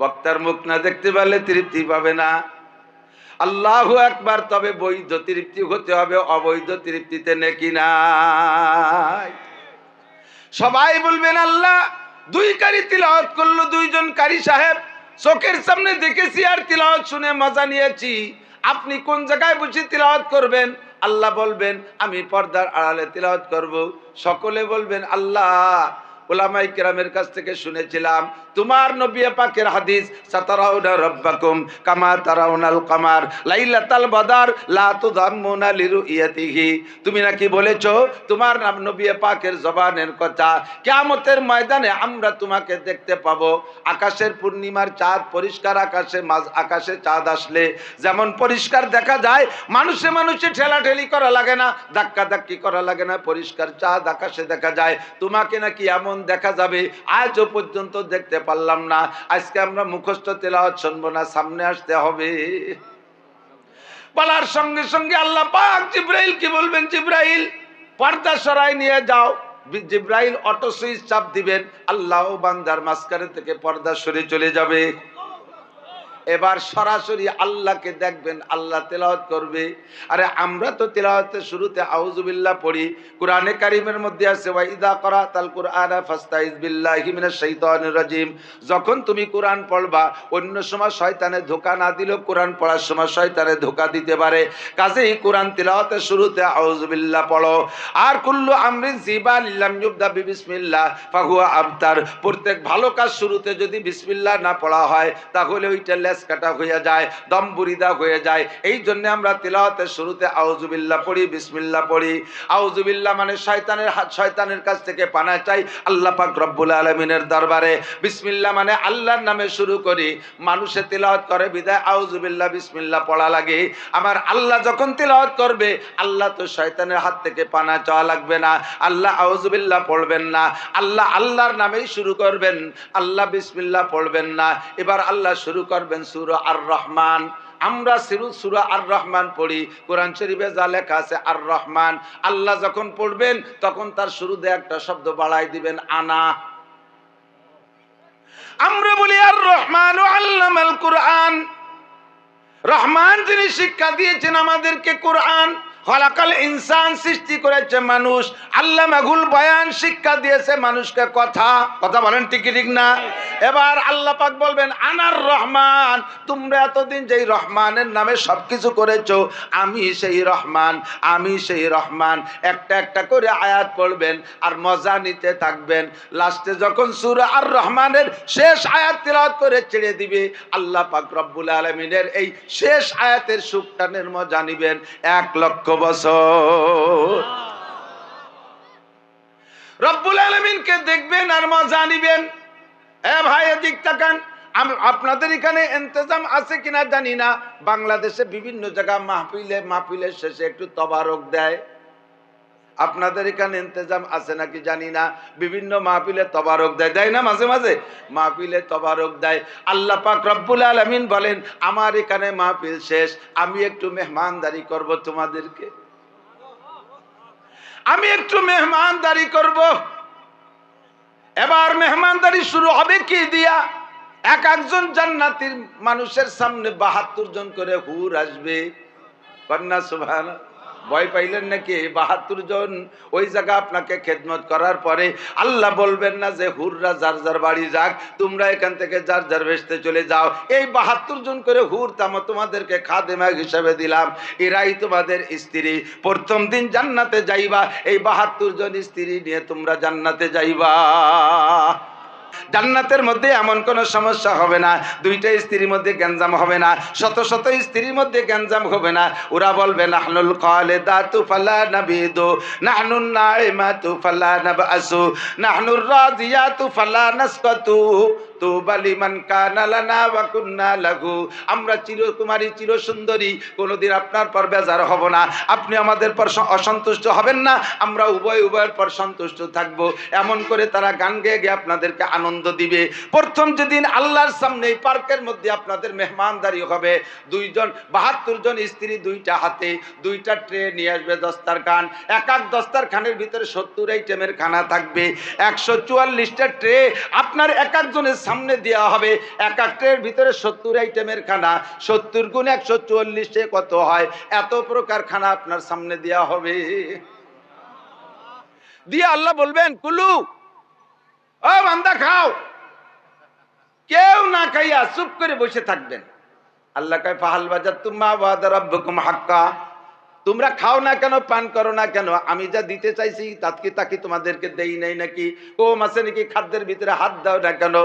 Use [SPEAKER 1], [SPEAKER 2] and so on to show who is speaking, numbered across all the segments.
[SPEAKER 1] বক্তার মুখ না দেখতে পারলে তৃপ্তি পাবে না। আল্লাহ একবার তবে বৈধ তৃপ্তি হতে হবে, অবৈধ তৃপ্তিতে নেকি নাই। সবাই বলবেন, আল্লাহ, দুই কারি তিলাওয়াত করল, দুইজন কারি সাহেব, চোখের সামনে দেখেছি আর তিলাওয়াত শুনে মজা নিয়েছি। আপনি কোন জায়গায় বসে তিলাওয়াত করবেন? আল্লাহ বলবেন, আমি পর্দার আড়ালে তিলাওয়াত করব। সকলে বলবেন, আল্লাহ, ওলামাই কেরামের কাছ থেকে শুনেছিলাম তোমার নবী পাকের হাদিস, সাতারাউনা রব্বাকুম কামা তারাউনাল কামার, লাইলাতাল বাদার, লা লিরুইয়াতিহি। তুমি নাকি বলেছ, তোমার নাম নবী পাকের জবানের কথা। কিয়ামতের ময়দানে আমরা তোমাকে দেখতে পাবো। আকাশের পূর্ণিমার চাঁদ পরিষ্কার আকাশে, মাঝ আকাশে চাঁদ আসলে। যেমন পরিষ্কার দেখা যায়, মানুষে মানুষে ঠেলাঠেলি করা লাগে না, ধাক্কা ধাক্কি করা লাগে না, পরিষ্কার চাঁদ আকাশে দেখা যায়। তোমাকে নাকি এমন দেখা যাবে, আজও পর্যন্ত দেখতে পারলাম না। আজকে আমরা মুখস্থ তেলাওয়াত শুনব না, সামনে আসতে হবে। বলার সঙ্গে সঙ্গে আল্লাহ পাক জিব্রাইল কি বলবেন? জিব্রাইল, পর্দা সরাই নিয়ে যাও। জিব্রাইল অটো সুইচ চাপ দিবেন আল্লাহ বান্দার মাঝখানে থেকে পর্দা সরে চলে যাবে। এবার সরাসরি আল্লাহকে দেখবেন, আল্লাহ তেলাওয়াত করবে। আরে আমরা তো তেলাওয়াতের শুরুতে আউজুবিল্লাহ পড়ি, কোরআনে কারিমের মধ্যে আছে ওয়াইদা করা তাল কুরআনা ফাস্তাইজ বিল্লাহি মিনাশ শাইতানির রাজিম। যখন তুমি কোরআন পড়বা, অন্য সময় শয়তানে ধোকা না দিলেও কোরআন পড়ার সময় শয়তানে ধোকা দিতে পারে। কাজেই কোরআন তেলাওয়াতের শুরুতে আউজুবিল্লাহ পড়ো। আর কুল্লু আমরিন জিবা লিল্লাম ইউবদা বিবিসমিল্লাহ, ফাহুয়া আবতার। প্রত্যেক ভালো কাজ শুরুতে যদি বিসমিল্লাহ না পড়া হয়, তাহলে ওইটা লেস কাটা হয়ে যায়, দম বুরিদা হয়ে যায়। এই জন্য আমরা তিলাওয়াতের শুরুতে আউজুবিল্লাহ পড়ি, বিসমিল্লাহ পড়ি। আউজুবিল্লাহ মানে শয়তানের হাত, শয়তানের কাছ থেকে পানা চাই, আল্লাহ পাক রব্বুল আলমিনের দরবারে। বিসমিল্লাহ মানে আল্লাহর নামে শুরু করি। মানুষে তিলাওয়াত করে, বিদায় আউজুবিল্লাহ বিসমিল্লাহ পড়া লাগে। আমার আল্লাহ যখন তিলাওয়াত করবে, আল্লাহ তো শয়তানের হাত থেকে পানা চাওয়া লাগবে না। আল্লাহ আউজুবিল্লাহ পড়বেন না। আল্লাহ আল্লাহর নামেই শুরু করবেন। আল্লাহ বিসমিল্লা পড়বেন না। এবার আল্লাহ শুরু করবেন সুরা আর রহমান আমরা সিরু সুরা আর রহমান পড়ি। কোরআন শরীফে যা লেখা আছে আর রহমান আল্লাহ যখন পড়বেন, তখন তার শুরুতে একটা শব্দ বাড়াই দিবেন, আনা। আমরা বলি আর রহমান ও আল্লাহ কোরআন। রহমান যিনি শিক্ষা দিয়েছেন আমাদেরকে কোরআন হলাকাল ইনসান সৃষ্টি করেছে মানুষ। আল্লাহ মাগুল বয়ান শিক্ষা দিয়েছে মানুষকে কথা। কথা বলেন ঠিক ঠিক না? এবার আল্লাহ পাক বলবেন, আনার রহমান, তোমরা এতদিন যেই রহমানের নামে সবকিছু করেছ, আমি সেই রহমান, আমি সেই রহমান। একটা একটা করে আয়াত পড়বেন আর মজা নিতে থাকবেন। লাস্টে যখন সুর আর রহমানের শেষ আয়াত তিলাওয়াত করে ছেড়ে দিবে, আল্লাহ পাক রব্বুল আলমিনের এই শেষ আয়াতের সুখটানের মজা নিবেন। এক লক্ষ বছর। রব্বুল আলমিনকে দেখবেন আর মা জানিবেন এ ভাই, এদিক তাকান। আপনাদের এখানে ইন্তজাম আছে কিনা জানি না। বাংলাদেশে বিভিন্ন জায়গায় মাহফিলে, মাহফিলের শেষে একটু তবারক দেয়। আপনাদের এখানে ইন্তজাম আছে নাকি জানি না। বিভিন্ন মাহফিলে তবারক দেয় দেয় না মাঝে মাঝে? মাহফিলে তবারক দেয়। আল্লাহ পাক রব্বুল আলমিন বলেন, আমার এখানে মাহফিল শেষ, আমি একটু মেহমানদারি করব তোমাদেরকে। আমি একটু মেহমানদারি করব। এবার মেহমানদারি শুরু হবে কি দিয়া? এক একজন জান্নাতির মানুষের সামনে বাহাত্তর জন করে হুর আসবে। কন্যা সুভান ভয় পাইলেন নাকি? বাহাত্তর জন ওই জায়গা আপনাকে খেদমত করার পরে আল্লাহ বলবেন না যে, হুররা যার যার বাড়ি যাক, তোমরা এখান থেকে যার যার ভেসতে চলে যাও। এই বাহাত্তর জন করে হুর তাম তোমাদেরকে খাদেমা হিসাবে দিলাম। এরাই তোমাদের স্ত্রী। প্রথম দিন জান্নাতে যাইবা, এই বাহাত্তর জন স্ত্রী নিয়ে তোমরা জান্নাতে যাইবা। জান্নাতের মধ্যে এমন কোনো সমস্যা হবে না। দুইটা স্ত্রীর মধ্যে গ্যাঞ্জাম হবে না, শত শত স্ত্রীর মধ্যে গ্যাঞ্জাম হবে না। ওরা বলবে, নাহনুল কলে দা তু ফালা নাবিদু, নাহনুন নাইমাতু ফালা নাবাসু নাহনুর রাজিয়া তু ফালা নাসকাতু তুবা লিমান কানা কুন্না লাহু। আমরা চিরকুমারী চির সুন্দরী, কোনোদিন আপনার পর বেজার হব না। আপনি আমাদের পর অসন্তুষ্ট হবেন না, আমরা উভয় উভয়ের পর সন্তুষ্ট থাকব। এমন করে তারা গান গেয়ে গিয়ে আপনাদেরকে আনন্দ দিবে। প্রথম যেদিন আল্লাহর সামনে এই পার্কের মধ্যে আপনাদের মেহমানদারি হবে, দুইজন, বাহাত্তর জন স্ত্রী দুইটা হাতে, দুইটা ট্রে নিয়ে আসবে দস্তার খান এক এক দস্তার খানের ভিতরে সত্তর আইটেমের খানা থাকবে। একশো চুয়াল্লিশটা ট্রে, আপনার এক একজনের সামনে দেওয়া হবে। এক একটার ভিতরে সত্তর আইটেমের খানা। সত্তর গুণ একশো চুয়াল্লিশে কত হয়? এত প্রকার খানা আপনার সামনে দেওয়া হবে। দিয়ে আল্লাহ বলবেন, কুলু, ও বান্দা খাও। কেউ না খাইয়া চুপ করে বসে থাকবেন। আল্লাহ কয়, ফাহাল বাজার তুমা ওয়াদা রব্বকুম হাক্কা। তোমরা খাও না কেন, পান করো না কেন? আমি যা দিতে চাইছি তাকে তাকে তোমাদেরকে দেই নাই নাকি? কম আছে নাকি খাদ্যের ভিতরে হাত দাও না কেন?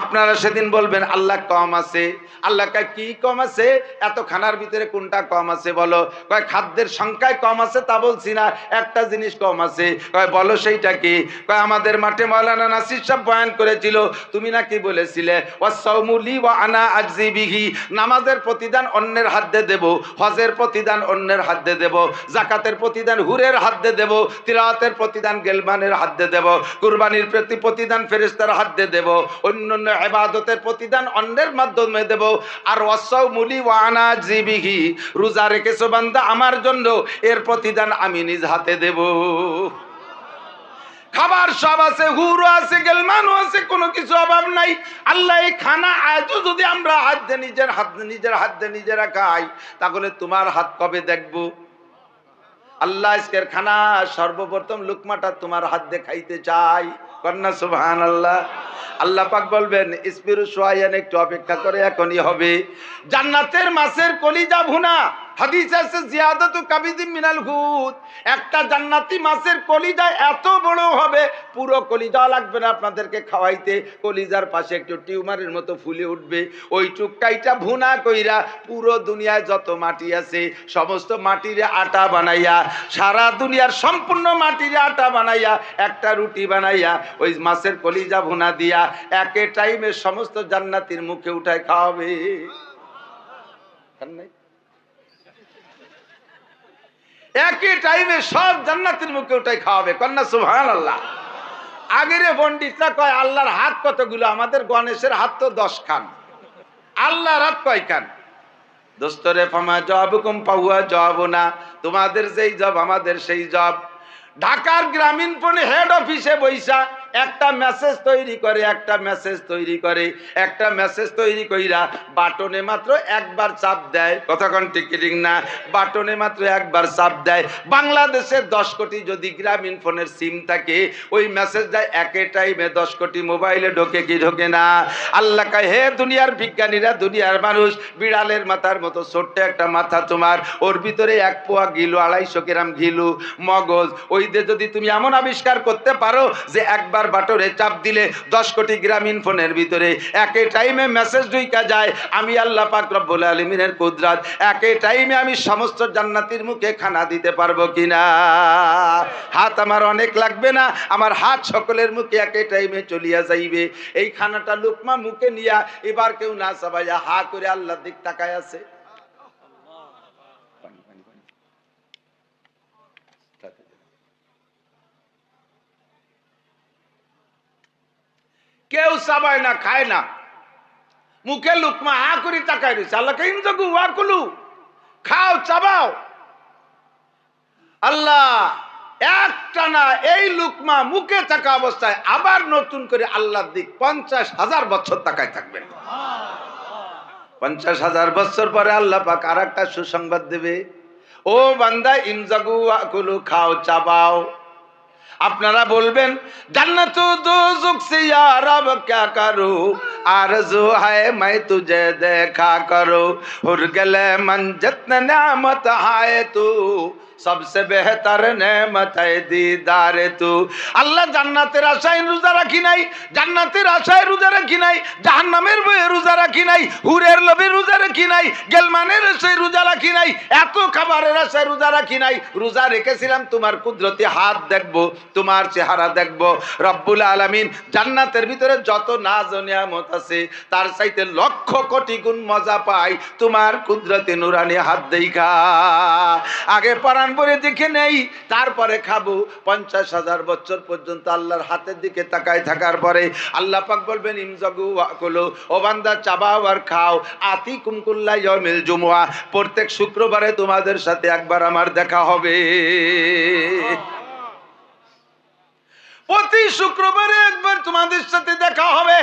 [SPEAKER 1] আপনারা সেদিন বলবেন, আল্লাহ কম আছে। আল্লাহ কি কম আছে? এত খানার ভিতরে কোনটা কম আছে বলো? কয়, খাদ্যের সংখ্যায় কম আছে তা বলছি না, একটা জিনিস কম আছে। কয়, বলো সেইটা কি? কয়, আমাদের মাঠে মৌলানা নাসির সাহেব বয়ান করেছিল, তুমি নাকি বলেছিলে ওয়াসাউমুলি ওয়া আনা আজিবিহি নামাজের প্রতিদান অন্যের হাতে দেব, হজের প্রতিদান অন্যের হাতে দেব। জাকাতের প্রতিদান হুরের হাত হাতে দেব, তিলাওয়াতের প্রতিদান গেলমানের হাতে দেব, কুরবানির প্রতি প্রতিদান ফেরেশতার হাতে দেব, অন্যান্য এবাদতের প্রতিদান অন্যের মাধ্যমে দেব। আর ওয়াসাউমুলি ওয়া আনা আজজি বিহি রোজা রেখেছো বান্দা আমার জন্য, এর প্রতিদান আমি নিজ হাতে দেব। খাবার সব আছে, হুরও আছে, গেলমানও আছে, কোনো কিছু অভাব নাই। আল্লাহ এই খানা আজও যদি আমরা হাত দিয়ে নিজের হাত নিজের হাত দিয়ে নিজেরা খাই, তাহলে তোমার হাত কবে দেখব? আল্লাহ আজকের খানা সর্বপ্রথম লুকমাটা তোমার হাত দিয়ে খাইতে চাই। কন্যা সুবহান আল্লাহ আল্লাহ পাক বলবেন, স্পিরু সোয়াইয়ান একটু অপেক্ষা করে, এখনই হবে। জান্নাতের মাছের কলিজা ভুনা। হাদিস আছে, জিয়াদাতু কাবিদিম মিনাল একটা জান্নাতি মাছের এত বড় হবে, পুরো লাগবে না আপনাদেরকে খাওয়াইতে। কলিজার পাশে একটু টিউমারের মতো ফুলে উঠবে। ভুনা কইরা পুরো দুনিয়ায় যত মাটি আছে, সমস্ত মাটির আটা বানাইয়া, সারা দুনিয়ার সম্পূর্ণ মাটির আটা বানাইয়া, একটা রুটি বানাইয়া, ওই মাছের কলিজা ভুনা দিয়া, একে টাইমে সমস্ত জান্নাতির মুখে উঠায় খাওয়াবে। নাই? একই টাইমে সব জান্নাতের মুখে ওটাই খাওয়াবে। কন্যা সুহান আল্লাহ আগের পন্ডিতরা কয়, আল্লাহর হাত কতগুলো? আমাদের গণেশের হাত তো দশ খান আল্লাহর হাত কয় খান দোস্তরে ফমা জব কুম পাহুয়া জব না তোমাদের যেই জব, আমাদের সেই জব। ঢাকার গ্রামীণ ফোন হেড অফিসে বৈশা একটা মেসেজ তৈরি করে, একটা মেসেজ তৈরি করে, একটা মেসেজ তৈরি কইরা বাটনে মাত্র একবার চাপ দেয়। কতক্ষণ টিকিটিং না? বাটনে মাত্র একবার চাপ দেয়। বাংলাদেশের দশ কোটি যদি গ্রামীণ ফোনের সিম থাকে, ওই মেসেজ দেয় একে টাইমে দশ কোটি মোবাইলে ঢোকে কি ঢোকে না? আল্লাহ কয়, হে দুনিয়ার বিজ্ঞানীরা, দুনিয়ার মানুষ, বিড়ালের মাথার মতো ছোট্ট একটা মাথা তোমার। ওর ভিতরে এক পোয়া গিলু আড়াইশো গ্রাম ঘিলু, মগজ। ওই দিয়ে যদি তুমি এমন আবিষ্কার করতে পারো যে একবার বাটরে চাপ দিলে দশ কোটি গ্রামীণ ফোনের ভিতরে। একে টাইমে মেসেজ ঢুইকা যায়, আমি আল্লাহ পাক রব্বুল আলমিনের কুদরাত। একে টাইমে আমি সমস্ত জান্নাতির মুখে খানা দিতে পারব কিনা? হাত আমার অনেক লাগবে না, আমার হাত সকলের মুখে একে টাইমে চলিয়া যাইবে। এই খানাটা লুকমা মুখে নিয়া, এবার কেউ না সবাইয়া হা করে আল্লাহ দিক তাকায় আছে পানি, পানি, পানি। তাতে দে। কেউ চাবায় না, খায় না। মুখে লুকমা হা করে তাকায় রয়েছে আল্লাহকে ইনজগু ওয়াকুলু খাও, চাবাও। আল্লাহ, একটা না, এই লুকমা মুখে থাকা অবস্থায় আবার নতুন করে আল্লাহর দিক পঞ্চাশ হাজার বছর তাকায় থাকবেন। পঞ্চাশ হাজার বছর পরে আল্লাহ পাক আর একটা সুসংবাদ দেবে। ও বান্দা আকুলু খাও, চাবাও। আপনারা বলবেন জান্নাত দুজুক সিয়া রব ক্যা করু আরজু হায় মাই তুঝে দেখা করো হুর গেলে মন যত্ন নামত হায় তু সবসে বেহতার নেমতায় দিদারে তু। আল্লাহ জান্নাতের আশায় রোজা রাখি নাই, জান্নাতের আশায় রোজা রাখি নাই, জাহান্নামের বইয়ে রোজা রাখি নাই, হুরের লোভে রোজা রাখি নাই, গেলমানের সেই রোজা রাখি নাই, এত খাবারের আশায় রোজা রাখি নাই। রোজা রেখেছিলাম, তোমার কুদরতি হাত দেখব, তোমার চেহারা দেখব। রব্বুল আলামিন জান্নাতের ভিতরে যত নাজ নিয়ামত আছে, তার চাইতে লক্ষ কোটি গুণ মজা পাই, তোমার কুদরতি নুরানি হাত দেখা আগে পারা পরাণ পরে দেখে নেই। তারপরে খাব। পঞ্চাশ হাজার বছর পর্যন্ত আল্লাহর হাতের দিকে তাকায় থাকার পরে আল্লাহ পাক বলবেন, ইমজগু ও বান্দা, চাবাও আর খাও। আতি কুমকুল্লা ইয়মিল জুমুয়া। প্রত্যেক শুক্রবারে তোমাদের সাথে একবার আমার দেখা হবে। প্রতি শুক্রবারে একবার তোমাদের সাথে দেখা হবে।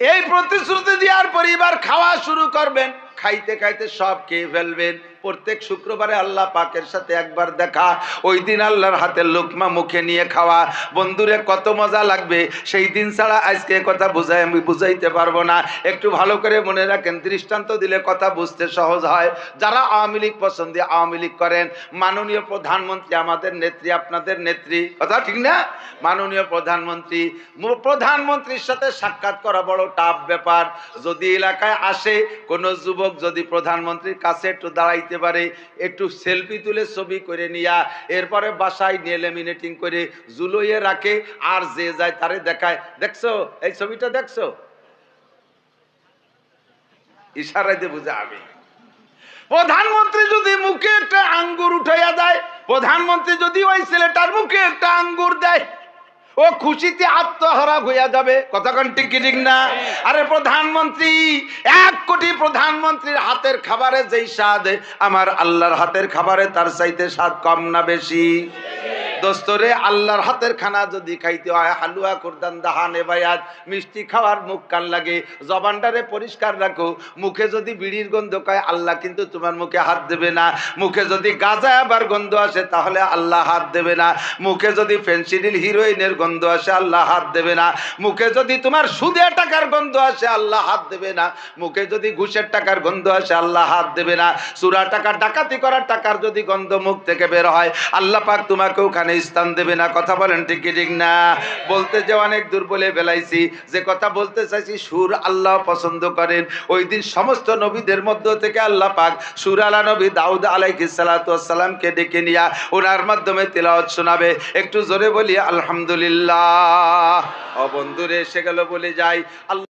[SPEAKER 1] এই প্রতিশ্রুতি দেওয়ার পরিবার খাওয়া শুরু করবেন। খাইতে খাইতে সব খেয়ে ফেলবেন। প্রত্যেক শুক্রবারে আল্লাহ পাকের সাথে একবার দেখা। ওই দিন আল্লাহর হাতে লোকমা মুখে নিয়ে খাওয়া। বন্ধুরে, কত মজা লাগবে। সেই দিন ছাড়া আজকে কথা বুঝাই আমি বুঝাইতে পারব না। একটু ভালো করে মনে রাখেন, দৃষ্টান্ত দিলে কথা বুঝতে সহজ হয়। যারা আওয়ামী লীগ পছন্দে আওয়ামী লীগ করেন, মাননীয় প্রধানমন্ত্রী আমাদের নেত্রী, আপনাদের নেত্রী। কথা ঠিক না? মাননীয় প্রধানমন্ত্রী। প্রধানমন্ত্রীর সাথে সাক্ষাৎ করা বড় টাফ ব্যাপার। যদি এলাকায় আসে, কোনো যুবক যদি প্রধানমন্ত্রীর কাছে একটু দাঁড়াইতে পারে, একটু সেলফি তুলে ছবি করে নিয়া, এরপরে বাসায় নিয়ে করে জুলোইয়ে রাখে, আর যে যায় তারে দেখায়, দেখছ, এই ছবিটা দেখছ? ইশারাইতে বুঝা আমি। প্রধানমন্ত্রী যদি মুখে একটা আঙ্গুর উঠাইয়া দেয়, প্রধানমন্ত্রী যদি ওই ছেলেটার মুখে একটা আঙ্গুর দেয় ও খুশিতে আত্মহারা হইয়া যাবে। কতক্ষণ ঠিক ঠিক না? আরে প্রধানমন্ত্রী, এক কোটি প্রধানমন্ত্রীর হাতের খাবারে যেই স্বাদ, আমার আল্লাহর হাতের খাবারে তার চাইতে স্বাদ কম না বেশি? দোস্তরে, আল্লাহর হাতের খানা যদি খাইতে হয়, হালুয়া, কুরদান, দাহান, এবায়াত, মিষ্টি খাওয়ার মুখ কান লাগে, জবানটারে পরিষ্কার রাখো। মুখে যদি বিড়ির গন্ধ কয় আল্লাহ কিন্তু তোমার মুখে হাত দেবে না। মুখে যদি গাঁজা আবার গন্ধ আসে, তাহলে আল্লাহ হাত দেবে না। মুখে যদি ফেন্সিডিল হিরোইনের গন্ধ আসে, আল্লাহ হাত দেবে না। মুখে যদি তোমার সুদে টাকার গন্ধ আসে, আল্লাহ হাত দেবে না। মুখে যদি ঘুষের টাকার গন্ধ আসে, আল্লাহ হাত দেবে না। সুরা টাকা, ডাকাতি করার টাকার যদি গন্ধ মুখ থেকে বের হয়, আল্লাহ পাক তোমাকে ওখানে স্থান দেবে না, কথা বলেন ঠিক ঠিক না? বলতে যে অনেক দূর বলে ফেলাইছি, যে কথা বলতে চাইছি সুর আল্লাহ পছন্দ করেন। ওই দিন সমস্ত নবীদের মধ্য থেকে আল্লাহ পাক সুর আলা নবী দাউদ আলাইহিস সালামকে ডেকে নিয়া ওনার মাধ্যমে তেলাওয়াত শোনাবে। একটু জোরে বলি, আলহামদুলিল্লাহ। ও বন্ধুরে, এসে গেল বলে যাই। আল্লাহ